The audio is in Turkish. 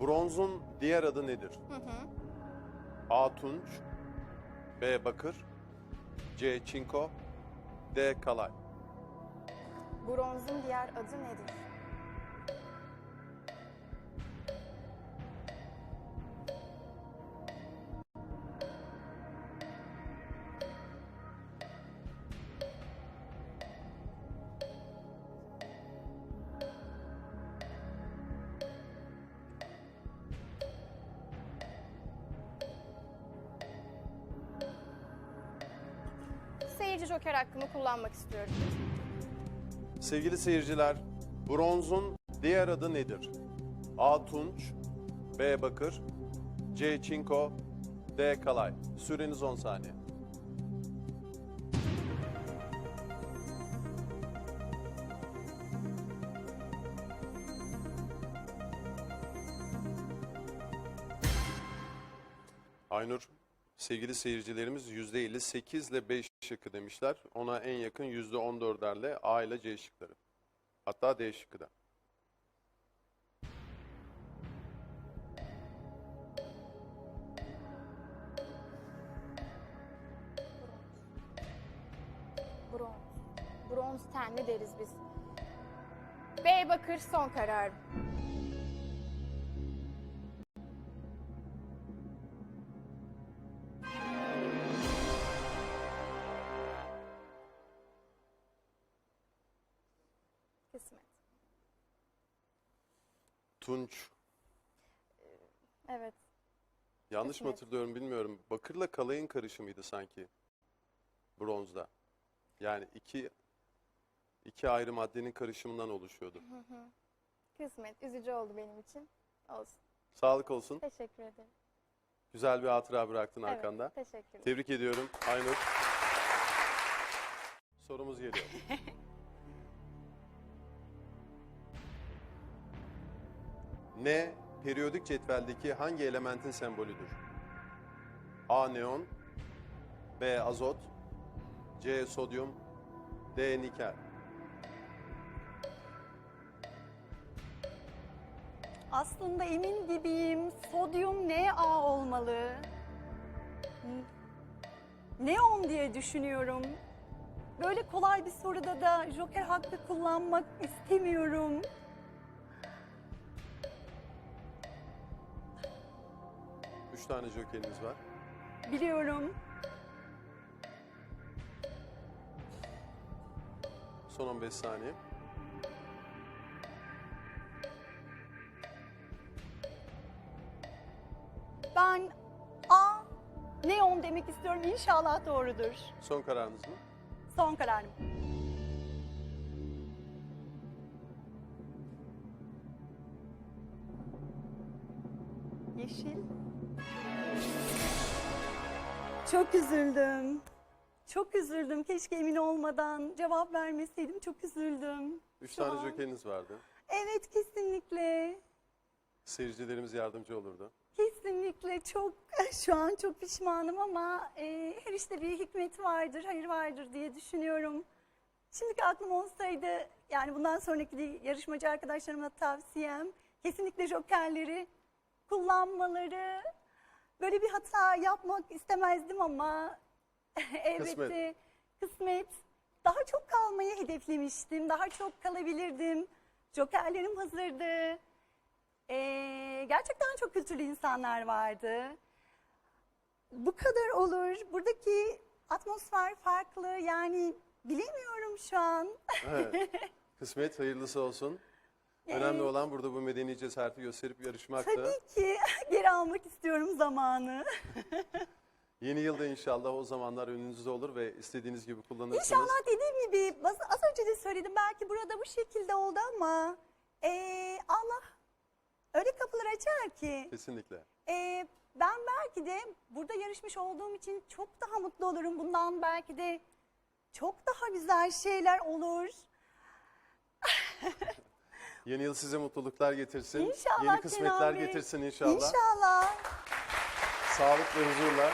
Bronzun diğer adı nedir? Hı hı. A. Tunç B. Bakır C. Çinko D. Kalay Bronzun diğer adı nedir? Seyirci joker hakkımı kullanmak istiyorum. Sevgili seyirciler, bronzun diğer adı nedir? A. Tunç B. Bakır C. Çinko D. Kalay Süreniz 10 saniye. Aynur, sevgili seyircilerimiz %58 ile 5 şıkkı demişler. Ona en yakın %14'lerle A ile C şıkları. Hatta D şıkkı da. Bronz. Bronz tenli deriz biz. B bakır son Kısmet. Tunç. Evet. Yanlış mı hatırlıyorum bilmiyorum. Bakırla kalayın karışımıydı sanki. Bronzda. Yani iki iki ayrı maddenin karışımından oluşuyordu. Kısmet. Üzücü oldu benim için. Olsun. Sağlık olsun. Teşekkür ederim. Güzel bir hatıra bıraktın Evet, arkanda. teşekkürler. Tebrik ediyorum Aynur. Sorumuz geliyor. Ne periyodik cetveldeki hangi elementin sembolüdür? A. Neon B. Azot C. Sodyum D. Nikel Aslında emin gibiyim. Sodyum Na olmalı. N- Neon diye düşünüyorum. Böyle kolay bir soruda da joker hakkı kullanmak istemiyorum. Üç tane jokeriniz var. Biliyorum. Son 15 saniye. Ben A neon demek istiyorum. İnşallah doğrudur. Son kararınız mı? Son kararım. Yeşil. Çok üzüldüm. Çok üzüldüm. Keşke emin olmadan cevap vermeseydim. Çok üzüldüm. Üç Şu tane an- jokeriniz vardı. Evet kesinlikle. Seyircilerimiz yardımcı olurdu. Kesinlikle çok şu an çok pişmanım ama e, her işte bir hikmet vardır, hayır vardır diye düşünüyorum. Şimdiki aklım olsaydı yani bundan sonraki yarışmacı arkadaşlarıma tavsiyem kesinlikle jokerleri kullanmaları. Böyle bir hata yapmak istemezdim ama elbette kısmet. Daha çok kalmayı hedeflemiştim. Daha çok kalabilirdim. Jokerlerim hazırdı. Ee, gerçekten çok kültürlü insanlar vardı. Bu kadar olur. Buradaki atmosfer farklı. Yani bilemiyorum şu an. Evet. Kısmet hayırlısı olsun. Önemli olan burada bu medeni cesareti gösterip yarışmak da. Tabii ki geri almak istiyorum zamanı. Yeni yılda inşallah o zamanlar önünüzde olur ve istediğiniz gibi kullanırsınız. İnşallah dediğim gibi az, az önce de söyledim belki burada bu şekilde oldu ama ee, Allah öyle kapılar açar ki. Kesinlikle. Ee, ben belki de burada yarışmış olduğum için çok daha mutlu olurum. Bundan belki de çok daha güzel şeyler olur. Yeni yıl size mutluluklar getirsin. İnşallah Yeni kısmetler Kenan Bey. getirsin inşallah. İnşallah. Sağlık ve huzurla.